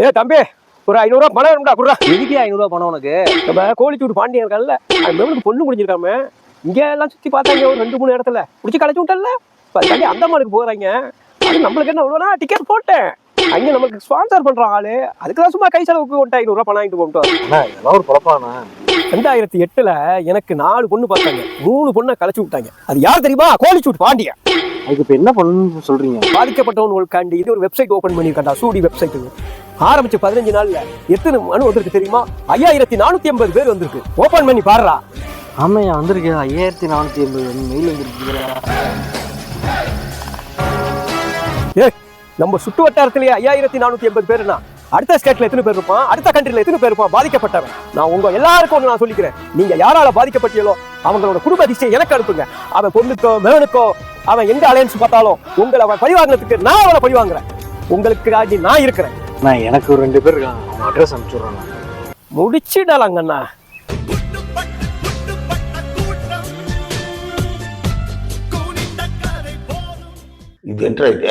ஏ தம்பி ஒரு ஐநூறுரூவா பணம் வேணும்டா குடுறா எதுக்கே ஐநூறுரூவா பணம் உனக்கு? நம்ம கோழிச்சூடு பாண்டியன் இருக்கான்ல அந்த மேவனுக்கு பொண்ணு முடிஞ்சிருக்காம இங்க எல்லாம் சுத்தி பார்த்தாங்க ஒரு ரெண்டு மூணு இடத்துல. பிடிச்சி களைச்சு விட்டல இப்போ அதுக்காண்டி அந்தமானுக்கு போறாங்க. அது நம்மளுக்கு என்ன இவ்வளோனா டிக்கெட் போட்டேன். அங்க நமக்கு ஸ்பான்சர் பண்ற ஆளு. அதுக்கு தான் சும்மா கை செலவுக்கு ஒன்ட்டு ஐநூறுரூவா பணம் வாங்கிட்டு போட்டோம் இதெல்லாம் ஒரு குழப்பாண்ணா ரெண்டாயிரத்தி எட்டுல எனக்கு நாலு பொண்ணு பார்த்தாங்க. மூணு பொண்ணை களைச்சு விட்டாங்க. அது யார் தெரியுமா? கோழிச்சூடு பாண்டியன். அதுக்கு இப்போ என்ன பண்ணணும்னு சொல்றீங்க? பாதிக்கப்பட்டவங்களுக்காண்டி இது ஒரு வெப்சைட் ஓபன் பண்ணியிருக்காண்டா சூடி வெப்சைட் ஆரம்பிச்சு பதினஞ்சு நாள்ல எத்தனை மனு வந்திருக்கு தெரியுமா? ஐயாயிரத்தி நானூத்தி ஐம்பது பேர் வந்திருக்கு. ஓபன் பண்ணி பாருடா. ஆமாய்யா வந்திருக்கு. ஐயாயிரத்தி நானூற்றி எண்பது மெயில் வந்துருக்கு ஏ நம்ம சுற்று வட்டாரத்திலேயே ஐயாயிரத்தி நானூத்தி எண்பது பேருனா அடுத்த ஸ்டேட்ல எத்தனை பேர் இருப்பான்? அடுத்த கண்ட்ரில எத்தனை பேர் இருப்பான்? பாதிக்கப்பட்டவன். நான் உங்க எல்லாருக்கும் ஒண்ணு நான் சொல்லிக்கிறேன். நீங்க யாரால பாதிக்கப்பட்டீங்களோ அவங்களோட குடும்ப அதிர்ச்சியை எனக்கு அனுப்புங்க. அவன் பொண்ணுக்கோ மகனுக்கோ அவன் எங்க அலையன்ஸ் பார்த்தாலும் உங்களை அவன் பழிவாங்கினதுக்கு நான் அவனை பழிவாங்குறேன். உங்களுக்கு நான் இருக்கிறேன். நான் எனக்கு ஒரு ரெண்டு பேர் இருக்காங்க. அவங்க அட்ரஸ் அனுப்பிச்சுட்றேன் முடிச்சிடலாங்கண்ணா. இது என்ன இது